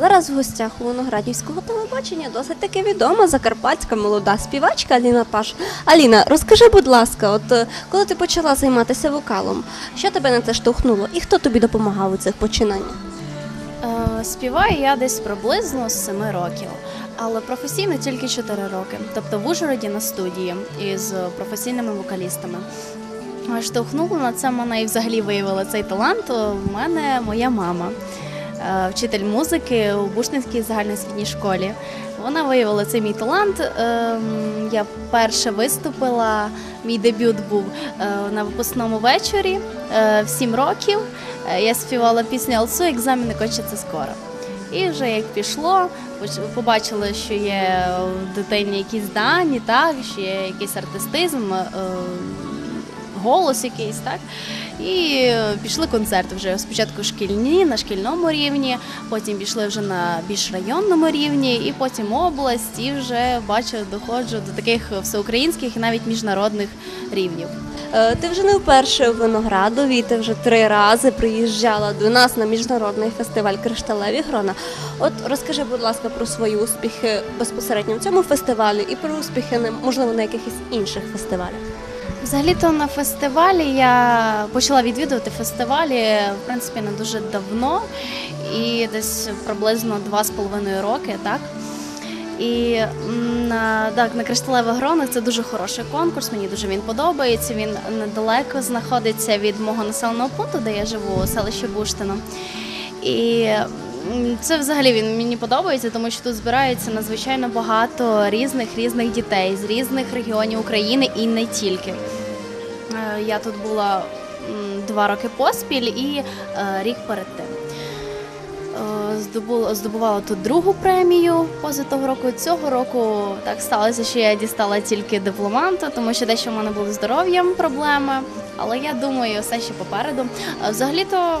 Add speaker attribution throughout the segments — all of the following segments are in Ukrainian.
Speaker 1: Зараз в гостях у Виноградівського телебачення досить таки відома закарпатська молода співачка Аліна Паш. Аліна, розкажи, будь ласка, от е, коли ти почала займатися вокалом, що тебе на це штовхнуло і хто тобі допомагав у цих починаннях?
Speaker 2: Е, Співаю я десь приблизно з 7 років, але професійно тільки 4 роки. Тобто в Ужгороді на студії із професійними вокалістами. Е, Штовхнуло на це мене і взагалі виявила цей талант. У мене моя мама, е, вчитель музики у Бушнинській загальноосвітній школі. Вона виявила цей мій талант. Ем, Я перше виступила. Мій дебют був е, на випускному вечорі е, в 7 років. Е, Я співала пісню Алсу, екзамени кончаться скоро. І вже як пішло, побачили, що є в дитині якісь дані, так, що є якийсь артистизм, е, голос якийсь, так. І пішли концерти вже спочатку шкільні на шкільному рівні, потім пішли вже на більш районному рівні, і потім область, і вже бачу, доходжу до таких всеукраїнських і навіть міжнародних рівнів.
Speaker 1: Е, Ти вже не вперше у Виноградові, ти вже три рази приїжджала до нас на міжнародний фестиваль Кришталеві Грона. От розкажи, будь ласка, про свої успіхи безпосередньо в цьому фестивалі і про успіхи можливо на якихось інших фестивалях.
Speaker 2: Взагалі-то на фестивалі я почала відвідувати фестивалі в принципі не дуже давно, і десь приблизно два з половиною роки, так. І на, так, на кришталевих гронах це дуже хороший конкурс. Мені дуже він подобається. Він недалеко знаходиться від мого населеного пункту, де я живу, селище Буштино. І це взагалі він мені подобається, тому що тут збирається надзвичайно багато різних різних дітей з різних регіонів України і не тільки. Е, Я тут була два роки поспіль і е, рік перед тим. Е, здобувала тут другу премію поза того року. Цього року так сталося, що я дістала тільки дипломанту, тому що дещо в мене були здоров'ям проблеми. Але я думаю, все ще попереду. Взагалі-то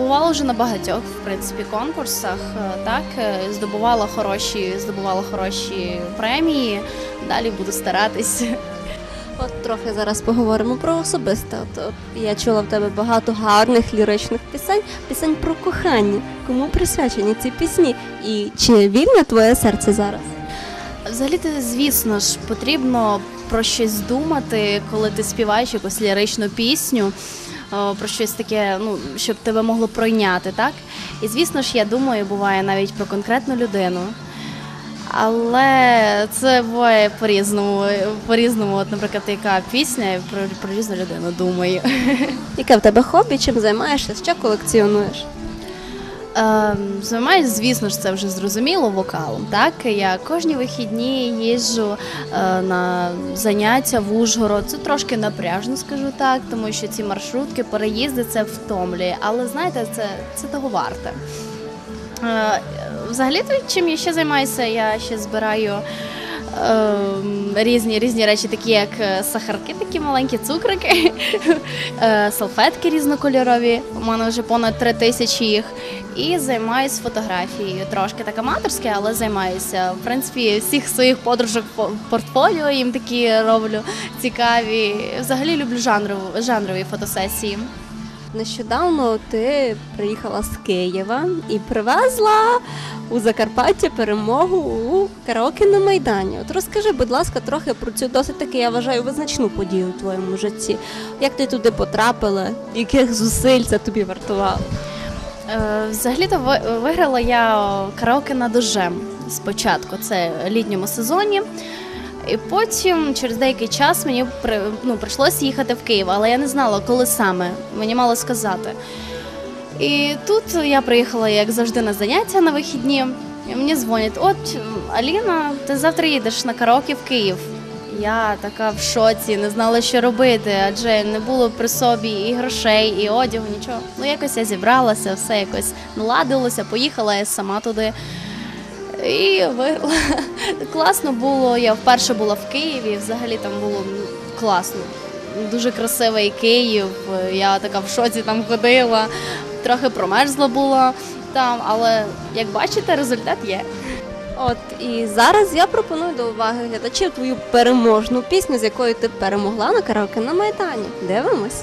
Speaker 2: бувала вже на багатьох в принципі конкурсах. е, Так е, здобувала хороші, здобувала хороші премії. Далі буду старатись.
Speaker 1: От трохи зараз поговоримо про особисте. От, от я чула в тебе багато гарних ліричних пісень, пісень про кохання. Кому присвячені ці пісні? І чи вільне твоє серце зараз?
Speaker 2: Взагалі, звісно ж, потрібно про щось думати, коли ти співаєш якусь ліричну пісню, про щось таке, ну, щоб тебе могло пройняти, так? І звісно ж, я думаю, буває навіть про конкретну людину. Але це буває по-різному. По-різному, от, наприклад, яка пісня про, про різну людину думаю.
Speaker 1: Яке в тебе хобі? Чим займаєшся? Що колекціонуєш?
Speaker 2: Ем, Займаюсь, звісно ж, це вже зрозуміло вокалом. Так я кожні вихідні їжджу е, на заняття в Ужгород. Це трошки напряжно, скажу так, тому що ці маршрутки, переїзди це втомлює. Але знаєте, це, це того варте. Е, Взагалі, чим я ще займаюся, я ще збираю. Ем, Різні різні речі, такі як е, сахарки, такі маленькі цукрики, е, салфетки різнокольорові. У мене вже понад три тисячі їх. І займаюся фотографією. Трошки так аматорське, але займаюся. В принципі, всіх своїх подружок по портфоліо їм такі роблю цікаві. Взагалі люблю жанрову жанрові фотосесії.
Speaker 1: Нещодавно ти приїхала з Києва і привезла у Закарпаття перемогу у караоке на Майдані. От розкажи, будь ласка, трохи про цю досить таки, я вважаю, визначну подію у твоєму житті. Як ти туди потрапила, яких зусиль це тобі вартувало?
Speaker 2: Е, Взагалі-то виграла я караоке над дожем спочатку, це в літньому сезоні. І потім, через деякий час, мені ну, прийшлося їхати в Київ, але я не знала, коли саме. Мені мало сказати. І тут я приїхала, як завжди, на заняття на вихідні. І мені дзвонять: от Аліна, ти завтра їдеш на караоке в Київ. Я така в шоці, не знала, що робити, адже не було при собі і грошей, і одягу, нічого. Ну якось я зібралася, все якось наладилося, поїхала я сама туди. І. Класно було. Я вперше була в Києві. Взагалі там було класно. Дуже красивий Київ. Я така в шоці там ходила, трохи промерзла була там, але як бачите, результат є.
Speaker 1: От і зараз я пропоную до уваги глядачів твою переможну пісню, з якою ти перемогла на караоке на Майдані. Дивимось.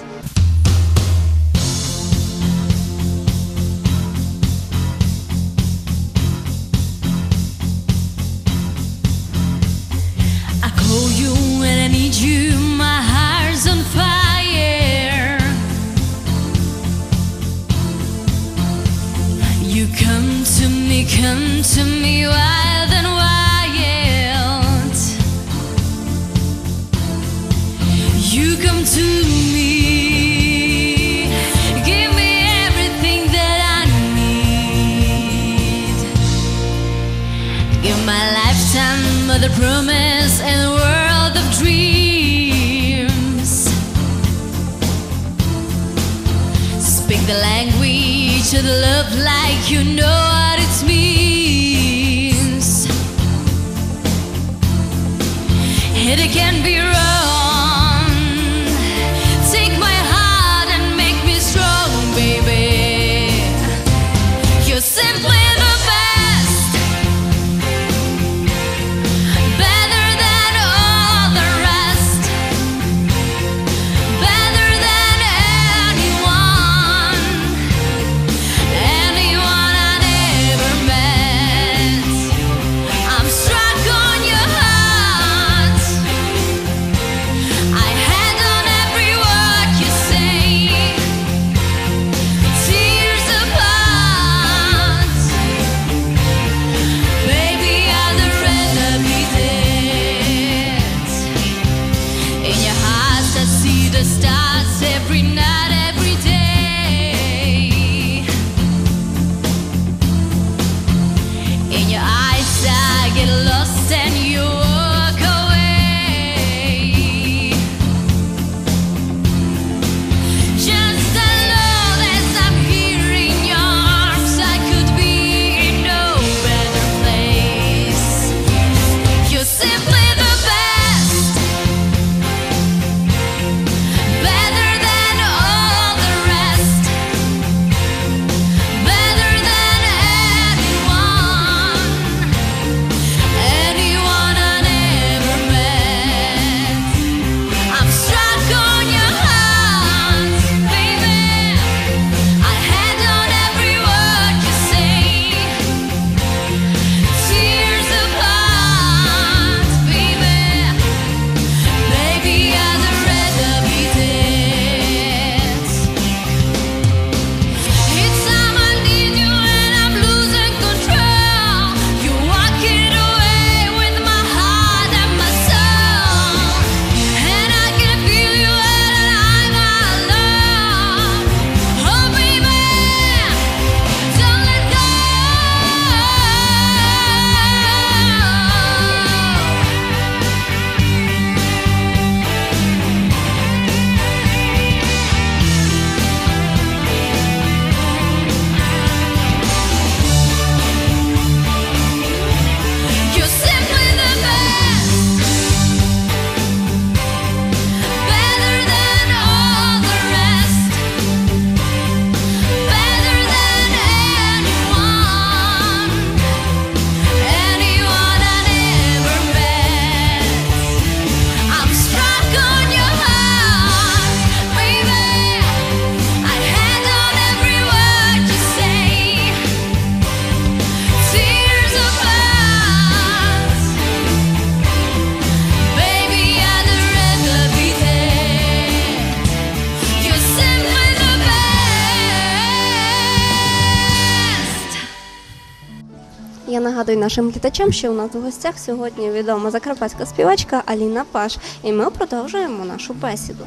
Speaker 1: Нагадую нашим глядачам, що у нас у гостях сьогодні відома закарпатська співачка Аліна Паш, і ми продовжуємо нашу бесіду.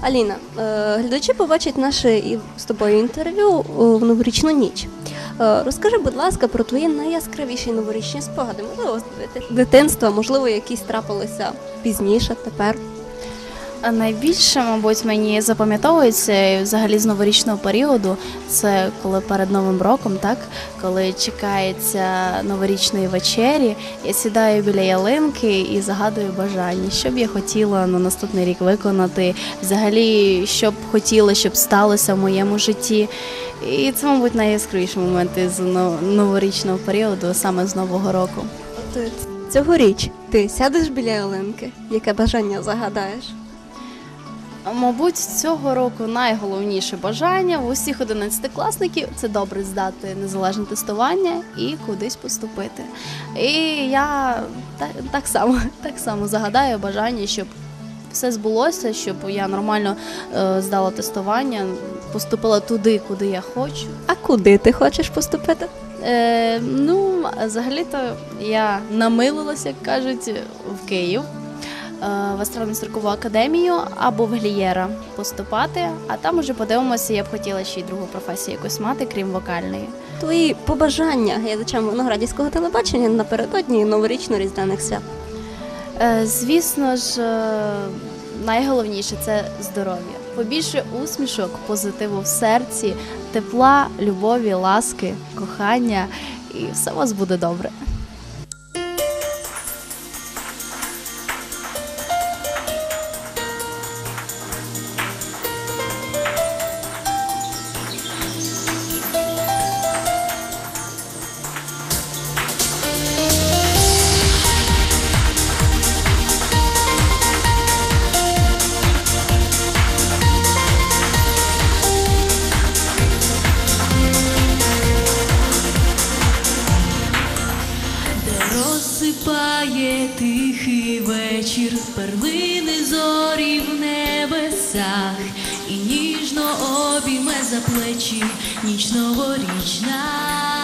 Speaker 1: Аліна, е, глядачі побачать наше з тобою інтерв'ю в новорічну ніч. Е, Розкажи, будь ласка, про твої найяскравіші новорічні спогади, можливо, з дитинства, можливо, якісь трапилися пізніше, тепер.
Speaker 2: Найбільше, мабуть, мені запам'ятовується взагалі з новорічного періоду. Це коли перед Новим роком, так коли чекається новорічної вечері, я сідаю біля ялинки і загадую бажання, що б я хотіла на наступний рік виконати, взагалі, що б хотіла, щоб сталося в моєму житті. І це, мабуть, найяскравіші моменти з новорічного періоду, саме з Нового року.
Speaker 1: Цьогоріч ти сядеш біля ялинки, яке бажання загадаєш?
Speaker 2: Мабуть, цього року найголовніше бажання в усіх 11-класників це добре здати незалежне тестування і кудись поступити. І я так, так само так само загадаю бажання, щоб все збулося, щоб я нормально е, здала тестування, поступила туди, куди я хочу.
Speaker 1: А куди ти хочеш поступити?
Speaker 2: Е, Ну, взагалі-то я намилилася, як кажуть, в Київ. Е, в астрально циркову академію або в глієра поступати, а там уже подивимося, я б хотіла ще й другу професію якось мати, крім вокальної.
Speaker 1: Твої побажання глядачам Виноградівського телебачення напередодні новорічно-різдвяних свят.
Speaker 2: Е, звісно ж, е, найголовніше це здоров'я. Побільше усмішок, позитиву в серці, тепла, любові, ласки, кохання, і все у вас буде добре.
Speaker 3: Настає тихий вечір, перлини зорі в небесах, і ніжно обійме за плечі ніч новорічна.